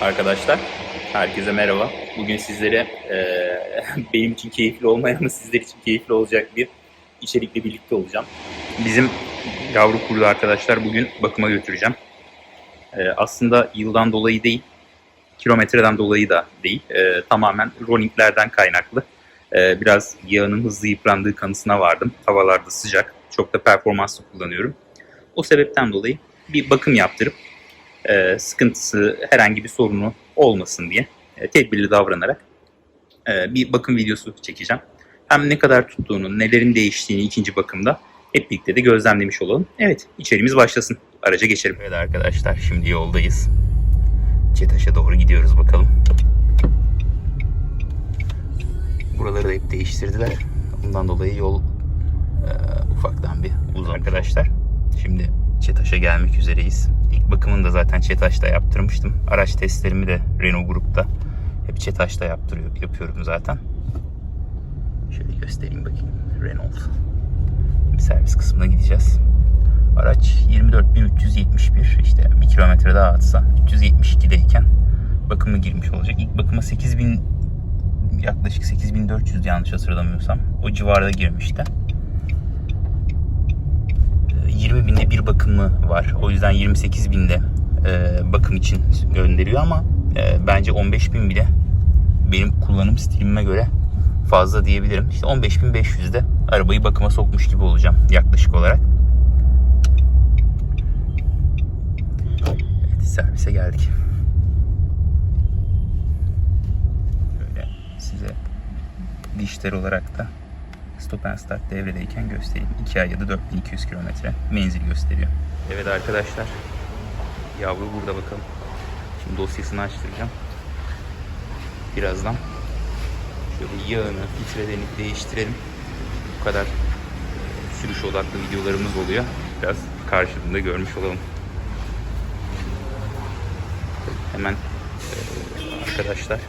arkadaşlar. Herkese merhaba. Bugün sizlere e, benim için keyifli olmayan ama sizler için keyifli olacak bir içerikle birlikte olacağım. Bizim yavru kurdu arkadaşlar bugün bakıma götüreceğim. E, aslında yıldan dolayı değil, kilometreden dolayı da değil. E, tamamen rollinglerden kaynaklı. E, biraz yağının hızlı yıprandığı kanısına vardım. Havalarda sıcak. Çok da performanslı kullanıyorum. O sebepten dolayı bir bakım yaptırıp e, sıkıntısı, herhangi bir sorunu olmasın diye e, tedbirli davranarak e, bir bakım videosu çekeceğim. Hem ne kadar tuttuğunu, nelerin değiştiğini ikinci bakımda hep birlikte de gözlemlemiş olalım. Evet, içerimiz başlasın. Araca geçelim. Evet arkadaşlar, şimdi yoldayız. Çetaş'a doğru gidiyoruz bakalım. Buraları da hep değiştirdiler. Ondan dolayı yol e, ufaktan bir uzun arkadaşlar. Şimdi Çetaş'a gelmek üzereyiz. İlk bakımını da zaten Çetaş'ta yaptırmıştım. Araç testlerimi de Renault Grup'ta hep Çetaş'ta yaptırıyor, yapıyorum zaten. Şöyle göstereyim bakayım. Renault. Şimdi servis kısmına gideceğiz. Araç 24.371 işte bir kilometre daha atsa 372'deyken bakımı girmiş olacak. İlk bakıma 8000 yaklaşık 8400 yanlış hatırlamıyorsam o civarda girmişti. 20 binde bir bakımı var. O yüzden 28 binde e, bakım için gönderiyor ama e, bence 15 bin bile benim kullanım stilime göre fazla diyebilirim. İşte 15.500'de arabayı bakıma sokmuş gibi olacağım yaklaşık olarak. Evet servise geldik. Böyle size dişler olarak da stop and start devredeyken göstereyim. 2 ay ya da 4200 kilometre menzil gösteriyor. Evet arkadaşlar. Yavru burada bakalım. Şimdi dosyasını açtıracağım. Birazdan şöyle yağını, filtrelerini değiştirelim. Bu kadar e, sürüş odaklı videolarımız oluyor. Biraz karşılığında görmüş olalım. Hemen e, arkadaşlar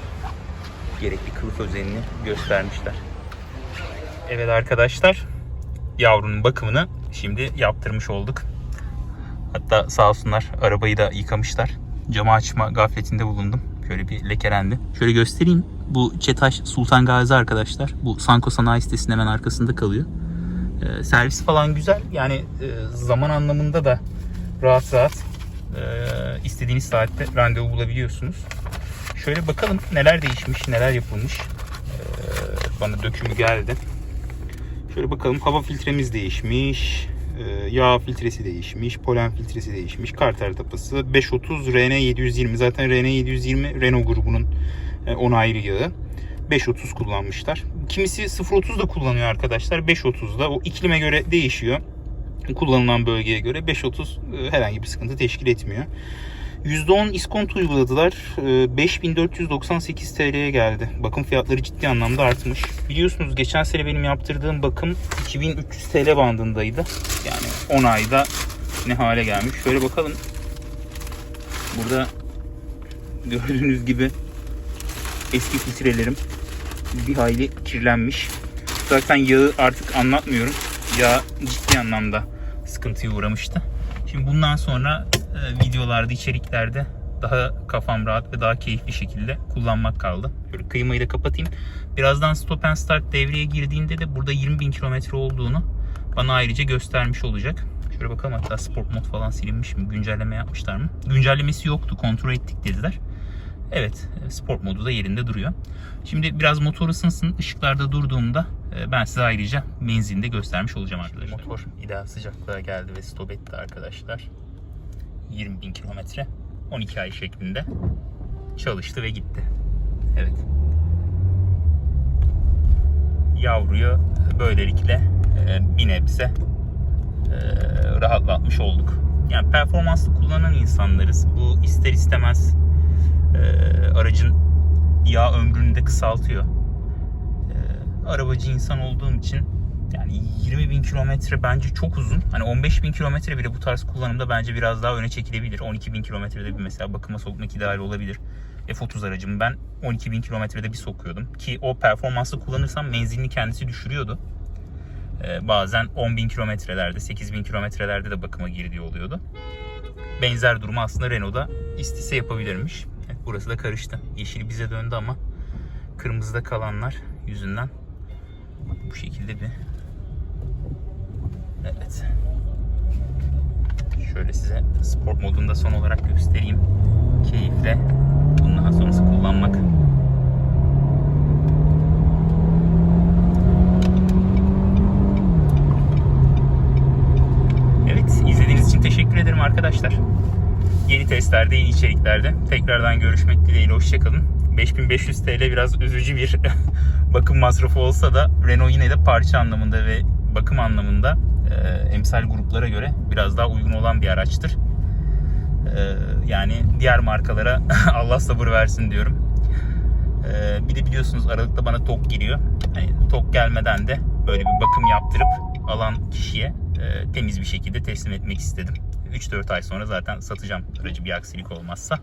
gerekli kılıf özenini göstermişler. Evet arkadaşlar yavrunun bakımını şimdi yaptırmış olduk. Hatta sağ olsunlar arabayı da yıkamışlar. Camı açma gafletinde bulundum. Şöyle bir lekelendi. Şöyle göstereyim. Bu Çetaş Sultan Gazi arkadaşlar. Bu Sanko Sanayi sitesinin hemen arkasında kalıyor. Ee, servis falan güzel. Yani e, zaman anlamında da rahat rahat e, istediğiniz saatte randevu bulabiliyorsunuz. Şöyle bakalım neler değişmiş, neler yapılmış. Ee, bana dökümü geldi. Şöyle bakalım hava filtremiz değişmiş. Ee, yağ filtresi değişmiş. Polen filtresi değişmiş. Karter tapası. 530 RN720. Zaten RN720 Renault grubunun e, onaylı yağı. 530 kullanmışlar. Kimisi 0.30 da kullanıyor arkadaşlar. 5.30'da o iklime göre değişiyor. Kullanılan bölgeye göre 5.30 e, herhangi bir sıkıntı teşkil etmiyor. %10 iskonto uyguladılar. Ee, 5498 TL'ye geldi. Bakım fiyatları ciddi anlamda artmış. Biliyorsunuz geçen sene benim yaptırdığım bakım 2300 TL bandındaydı. Yani 10 ayda ne hale gelmiş. Şöyle bakalım. Burada gördüğünüz gibi eski filtrelerim bir hayli kirlenmiş. Zaten yağı artık anlatmıyorum. Yağ ciddi anlamda sıkıntıya uğramıştı. Şimdi bundan sonra e, videolarda, içeriklerde daha kafam rahat ve daha keyifli şekilde kullanmak kaldı. Şöyle kıymayı da kapatayım. Birazdan stop and start devreye girdiğinde de burada 20 bin kilometre olduğunu bana ayrıca göstermiş olacak. Şöyle bakalım hatta sport mod falan silinmiş mi? Güncelleme yapmışlar mı? Güncellemesi yoktu. Kontrol ettik dediler. Evet, sport modu da yerinde duruyor. Şimdi biraz motor ısınsın. Işıklarda durduğumda e, ben size ayrıca menzilini de göstermiş olacağım arkadaşlar. Motor ideal sıcaklığa geldi ve stop etti arkadaşlar. 20 bin kilometre 12 ay şeklinde çalıştı ve gitti. Evet. Yavruyu böylelikle e, bir nebze e, rahatlatmış olduk. Yani performanslı kullanan insanlarız. Bu ister istemez e, aracın yağ ömrünü de kısaltıyor. E, arabacı insan olduğum için yani 20 bin kilometre bence çok uzun. Hani 15 bin kilometre bile bu tarz kullanımda bence biraz daha öne çekilebilir. 12 bin kilometrede bir mesela bakıma sokmak ideal olabilir. F30 aracımı ben 12 bin kilometrede bir sokuyordum. Ki o performanslı kullanırsam menzilini kendisi düşürüyordu. Ee, bazen 10 bin kilometrelerde, 8 bin kilometrelerde de bakıma girdiği oluyordu. Benzer durumu aslında Renault'da istese yapabilirmiş. Burası da karıştı. Yeşil bize döndü ama kırmızıda kalanlar yüzünden bu şekilde bir Evet. Şöyle size sport modunda son olarak göstereyim. Keyifle bundan sonrası kullanmak. Evet, izlediğiniz için teşekkür ederim arkadaşlar. Yeni testlerde, yeni içeriklerde tekrardan görüşmek dileğiyle. Hoşçakalın. 5500 TL biraz üzücü bir bakım masrafı olsa da Renault yine de parça anlamında ve bakım anlamında e, emsal gruplara göre biraz daha uygun olan bir araçtır. E, yani diğer markalara Allah sabır versin diyorum. E, bir de biliyorsunuz Aralık'ta bana TOK giriyor. Hani TOK gelmeden de böyle bir bakım yaptırıp alan kişiye e, temiz bir şekilde teslim etmek istedim. 3-4 ay sonra zaten satacağım aracı bir aksilik olmazsa.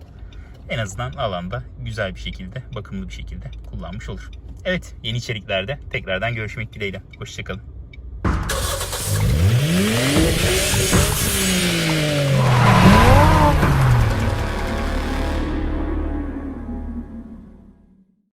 En azından alanda güzel bir şekilde, bakımlı bir şekilde kullanmış olur. Evet yeni içeriklerde tekrardan görüşmek dileğiyle. Hoşçakalın.